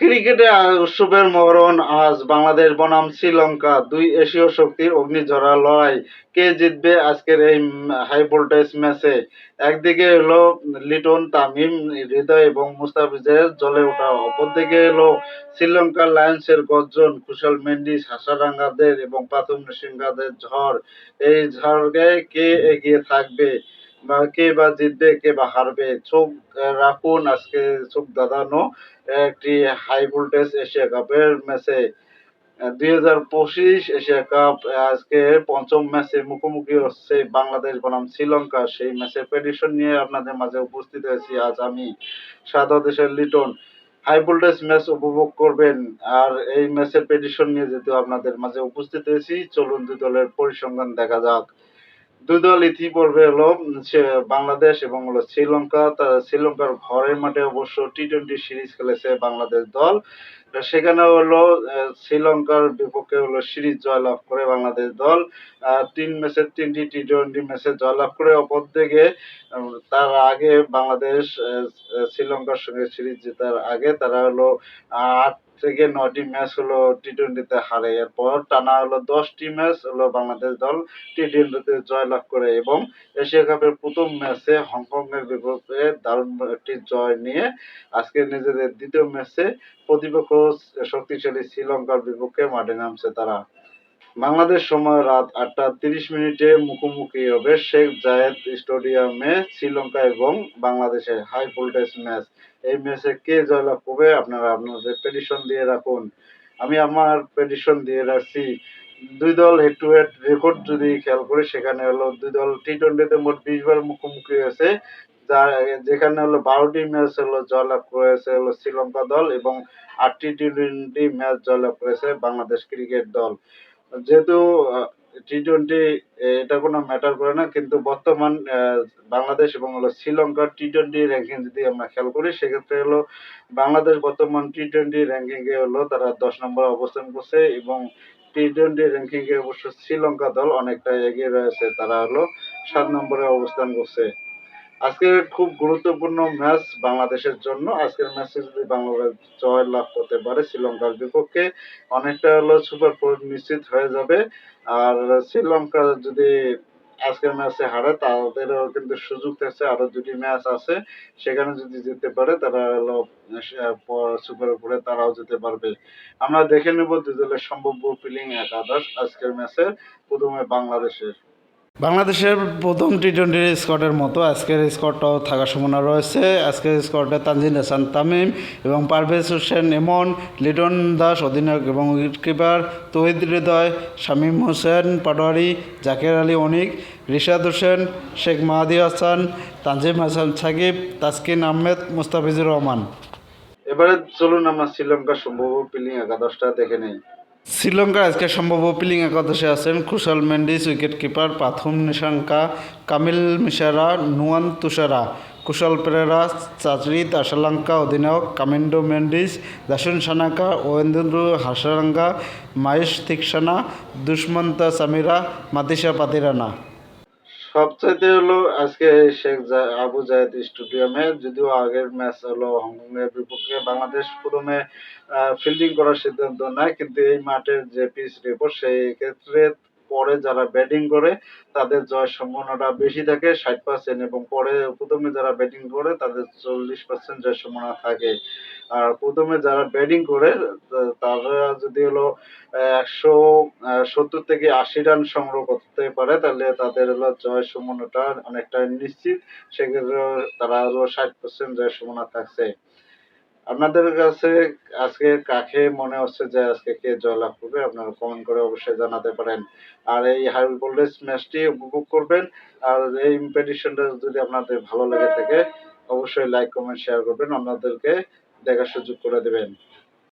ক্রিকেটে উৎসবের মহরণ আজ বাংলাদেশ বনাম শ্রীলঙ্কা। দুই এশীয় শক্তির অগ্নিঝরা লড়াই। কে জিতবে আজকের এই হাই ভোল্টেজ ম্যাচে? একদিকে এলো লিটন তামিম, হৃদয় এবং মুস্তাফিজের জ্বলে ওঠা। অপরদিকে এলো শ্রীলঙ্কার লায়ন্সের গর্জন, কুশল মেন্ডিস, হাসারাঙ্গাদের এবং প্রাথম সিংহাদের ঝড়। এই ঝড়কে কে এগিয়ে থাকবে? বা কে বা জিতবে, কে বা হারবে, চোখ রাখুন আজকে চোখ দাদানো একটি হাই ভোল্টেজ এশিয়া কাপের ম্যাচে দুই হাজার পঁচিশ এশিয়া কাপ আজকে পঞ্চম ম্যাচে মুখোমুখি হচ্ছে বাংলাদেশ বনাম শ্রীলঙ্কা। সেই ম্যাচের প্রেডিকশন নিয়ে আপনাদের মাঝে উপস্থিত হয়েছি আজ আমি, সাদা দেশের লিটন। হাই ভোল্টেজ ম্যাচ উপভোগ করবেন আর এই ম্যাচের প্রেডিকশন নিয়ে যেহেতু আপনাদের মাঝে উপস্থিত হয়েছি, চলুন দুই দলের পরিসংখ্যান দেখা যাক। দুই দল ইতিপূর্বে হলো বাংলাদেশ এবং হলো শ্রীলঙ্কা। শ্রীলঙ্কার ঘরের মাঠে অবশ্য টি টোয়েন্টি সিরিজ খেলেছে বাংলাদেশ দল। সেখানে হলো শ্রীলঙ্কার বিপক্ষে হলো সিরিজ জয়লাভ করে বাংলাদেশ দল। তিন ম্যাচের তিনটি টি টোয়েন্টি ম্যাচে জয়লাভ করে অপরদিকে তার আগে বাংলাদেশ শ্রীলঙ্কার সঙ্গে সিরিজ জেতার আগে তারা হলো আট থেকে নয়টি ম্যাচ হলো টি টোয়েন্টিতে হারে। এরপর টানা হলো দশটি ম্যাচ হলো বাংলাদেশ দল টি টোয়েন্টিতে জয়লাভ করে এবং এশিয়া কাপের প্রথম ম্যাচে হংকং এর বিপক্ষে দারুণ একটি জয় নিয়ে আজকে নিজেদের দ্বিতীয় ম্যাচে প্রতিপক্ষ শক্তিশালী শ্রীলঙ্কার বিপক্ষে মাঠে নামছে তারা। বাংলাদেশ সময় রাত আটটা তিরিশ মিনিটে মুখোমুখি হবে শেখ জায়েদ স্টেডিয়ামে শ্রীলঙ্কা এবং বাংলাদেশের হাই ভোল্টেজ ম্যাচ। এই ম্যাচে কে জয়লাভ করবে আপনারা আপনাদের প্রেডিকশন দিয়ে রাখুন। আমি আমার প্রেডিকশন দিয়ে রাখছি। দুই দল হেড টু হেড রেকর্ড যদি খেয়াল করি, সেখানে হলো দুই দল টি টোয়েন্টিতে মোট বিশ বার মুখোমুখি হয়েছে। যা যেখানে হলো বারোটি ম্যাচ হলো জয়লাভ করেছে হলো শ্রীলঙ্কা দল এবং আটটি টি টোয়েন্টি ম্যাচ জয়লাভ করেছে বাংলাদেশ ক্রিকেট দল। যেহেতু টি টোয়েন্টি এটা কোনো ম্যাটার করে না, কিন্তু বর্তমান বাংলাদেশ এবং হলো শ্রীলঙ্কার টি টোয়েন্টি র্যাঙ্কিং যদি আমরা খেয়াল করি, সেক্ষেত্রে হলো বাংলাদেশ বর্তমান টি টোয়েন্টি র্যাঙ্কিং এ হলো তারা দশ নম্বরে অবস্থান করছে এবং টি টোয়েন্টি র্যাঙ্কিং এ অবশ্য শ্রীলঙ্কা দল অনেকটা এগিয়ে রয়েছে, তারা হলো সাত নম্বরে অবস্থান করছে। আজকে খুব গুরুত্বপূর্ণ ম্যাচ বাংলাদেশের জন্য। আজকের ম্যাচে যদি বাংলাদেশ জয় লাভ করতে পারে শ্রীলঙ্কার বিপক্ষে, অনেকটা হলো সুপার ফোর নিশ্চিত হয়ে যাবে। আর শ্রীলঙ্কা যদি আজকের ম্যাচে হারে, তাদেরও কিন্তু সুযোগ থাকছে আরও দুটি ম্যাচ আছে, সেখানে যদি জিততে পারে, তারা হলো সুপার ফোরে তারাও যেতে পারবে। আমরা দেখে নেব দুই সম্ভাব্য ফিলিং একাদশ আজকের ম্যাচের প্রথমে বাংলাদেশের। বাংলাদেশের প্রথম টি টোয়েন্টির স্কোয়াডের মতো আজকের স্কোয়াডটাও থাকার সম্ভাবনা রয়েছে। আজকের স্কোয়াডে তানজিন হাসান তামিম এবং পারভেজ হোসেন এমন লিটন দাস অধিনায়ক এবং উইকেটকিপার তহিদ হৃদয়, শামীম হোসেন পাটোয়ারি, জাকের আলী অনিক, রিশাদ হোসেন, শেখ মাহাদি হাসান, তানজিম হাসান সাকিব, তাসকিন আহমেদ, মুস্তাফিজুর রহমান। এবারে চলুন আমরা শ্রীলঙ্কার সম্ভাব্য ফিলিং একাদশটা দেখে নেই। শ্রীলঙ্কার আজকে সম্ভব পিলিং একাদশে আছেন কুশল মেন্ডিস উইকেট কিপার পাথুম নিশাঙ্কা, কামিল মিশারা, নুয়ান তুষারা। কুশল পেরেরা চাচরিত আশালাঙ্কা অধিনায়ক কামিন্ডো মেন্ডিস দাসুন সানাকা ওয়েন্দ্র হাসারাঙ্গা, মায়েশ তিকসানা, দুষ্মন্ত সামিরা মাতিসা পাতিরানা। সবচাইতে হলো আজকে শেখ জা- আবু জায়েদ স্টেডিয়ামে, যদিও আগের ম্যাচ হলো হংকং এর বিপক্ষে, বাংলাদেশ প্রথমে ফিল্ডিং করার সিদ্ধান্ত নেয়, কিন্তু এই মাঠের যে পিচ রিপোর্ট সেই ক্ষেত্রে পরে যারা ব্যাটিং করে, তাদের জয়ের সম্ভাবনাটা বেশি থাকে, ষাট পার্সেন্ট এবং পরে প্রথমে যারা ব্যাটিং করে, তাদের চল্লিশ পার্সেন্ট জয়ের সম্ভাবনা থাকে। আর প্রথমে যারা ব্যাটিং করে, তারা যদি হলো একশো সত্তর থেকে আশি রান সংগ্রহ করতে পারে, তাহলে তাদের হলো জয়ের সম্ভাবনাটা অনেকটা নিশ্চিত। সেক্ষেত্রে তারা হলো ষাট পার্সেন্ট জয়ের সম্ভাবনা থাকছে। আপনাদের কাছে আজকে কাকে মনে হচ্ছে যে আজকে কে জয়লাভ করবে? আপনারা কমেন্ট করে অবশ্যই জানাতে পারেন। আর এই হাই ভোল্টেজ ম্যাচটি উপভোগ করবেন। আর এই প্রেডিকশনটা যদি আপনাদের ভালো লেগে থাকে, অবশ্যই লাইক কমেন্ট শেয়ার করবেন। আপনাদেরকে দেখার সুযোগ করে দেবেন।